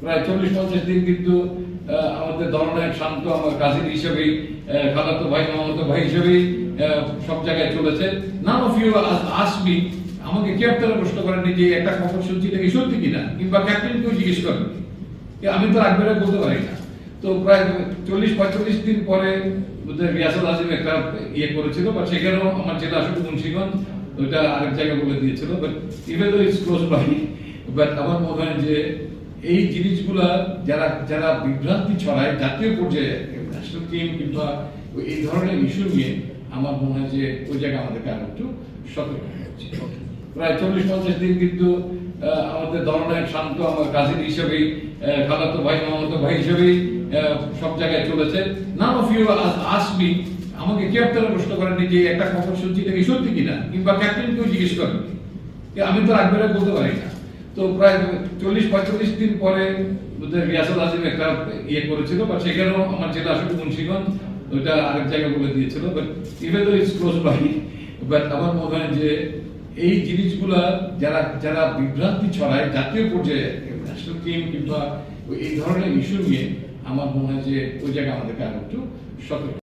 প্রায় চল্লিশ, পঞ্চাশ দিন কিন্তু আমাদের দলনায়ক শান্ত আমার কাজিন হিসেবেই খালাতো ভাই, মামাতো ভাই হিসেবেই সব জায়গায় চলেছে। নাম অফ ইউ আসবি আমাকে কে আপনারা প্রশ্ন করেননি যে একটা খবর শুনছি এটা কি সত্যি কিনা? কিংবা ক্যাপ্টেনকেও জিজ্ঞেস করেন? আমি তো একবারে বলতে পারি না। তো প্রায় চল্লিশ, পঁয়তাল্লিশ দিন পরে রিয়াসত আজিম একটা ইয়ে করেছিল বা সেখানেও আমার জেলা আসলে মুন্সিগঞ্জ, ওইটা আরেক জায়গায় বলে দিয়েছিল but even though it's close by but আমার মনে হয় যে এই জিনিসগুলা যারা যারা বিভ্রান্তি ছড়ায়, জাতীয় পর্যায়ে ন্যাশনাল টিম কিংবা এই ধরনের ইস্যু নিয়ে আমার মনে হয় যে ওই জায়গায় আমাদেরকে আরও একটু সতর্ক উচিত প্রায় চল্লিশ পঞ্চাশ দিন কিন্তু আমাদের দলনায়ক শান্ত আমার কাজিন হিসেবেই খালাতো ভাই, মামাতো ভাই হিসেবেই সব জায়গায় চলেছে। নাম অফ ইউ আসবি আমাকে কেউ আপনারা প্রশ্ন করেননি যে একটা খবর শুনছি এটা কি সত্যি কিনা, কিংবা ক্যাপ্টেনকেও জিজ্ঞেস করেন। আমি তো একবারে বলতে পারি না। তো প্রায় চল্লিশ, পঁয়তাল্লিশ দিন পরে রিয়াসত আজিম একটা ইয়ে করেছিল বা সেখানেও আমার জেলা আসলে মুন্সিগঞ্জ, ওইটা আরেক জায়গায় বলে দিয়েছিল but even though it's close by but আমার মনে হয় যে এই জিনিসগুলা যারা যারা বিভ্রান্তি ছড়ায় জাতীয় পর্যায়ে ন্যাশনাল টিম কিংবা এই ধরনের ইস্যু নিয়ে, আমার মনে হয় যে ওই জায়গায় আমাদেরকে আরও একটু সতর্ক